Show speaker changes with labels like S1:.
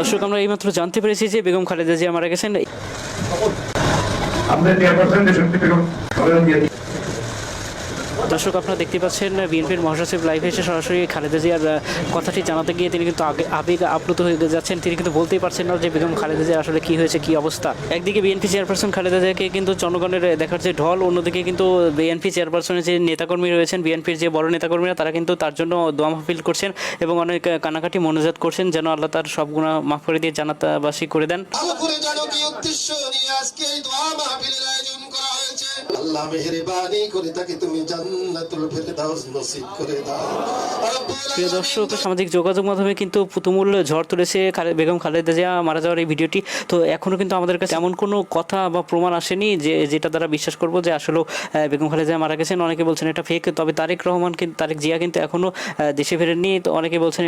S1: দর্শক আমরা এইমাত্র জানতে পেরেছি যে বেগম খালেদা জিয়া মারা গেছেন।
S2: আপনি
S1: দর্শক, আপনারা দেখতে পাচ্ছেন বিএনপির মহাসচিব লাইভে এসে সরাসরি খালেদা জিয়ার কথাটি জানাতে গিয়ে তিনি কিন্তু আগে আবেগ আপ্লুত হয়ে যাচ্ছেন। তিনি কিন্তু বলতেই পারছেন না যে বেগম খালেদা জিয়া আসলে কি হয়েছে, কি অবস্থা। একদিকে বিএনপি চেয়ারপারসন খালেদা জিয়াকে কিন্তু জনগণের দেখার যে ঢল, অন্যদিকে কিন্তু বিএনপি চেয়ারপারসনের যে নেতাকর্মী রয়েছেন, বিএনপির যে বড় নেতাকর্মীরা, তারা কিন্তু তার জন্য দোয়া মাহফিল করছেন এবং অনেক কানাকাটি মনোজাত করছেন যেন আল্লাহ তার সব গুণা মাফ করে দিয়ে জানাতাবাসী করে দেন।
S3: আজকে দোয়া মাহফিলের আয়োজন আল্লাহ মেহেরবানি করে তাকে তুমি জান্নাতুল ফেরদাউস নসিব করে দাও।
S1: প্রিয় দর্শক সামাজিক যোগাযোগ মাধ্যমে কিন্তু তুমুল ঝড় তুলেছে বেগম খালেদা জিয়া মারা যাওয়ার এই ভিডিওটি। তো এখনও কিন্তু আমাদের কাছে এমন কোনো কথা বা প্রমাণ আসেনি যে যেটা দ্বারা বিশ্বাস করব যে আসলে বেগম খালেদা জিয়া মারা গেছেন। অনেকে বলছেন এটা ফেক তবে তারেক রহমান কিন্তু তারেক জিয়া কিন্তু এখনও দেশে ফেরেননি। তো অনেকে বলছেন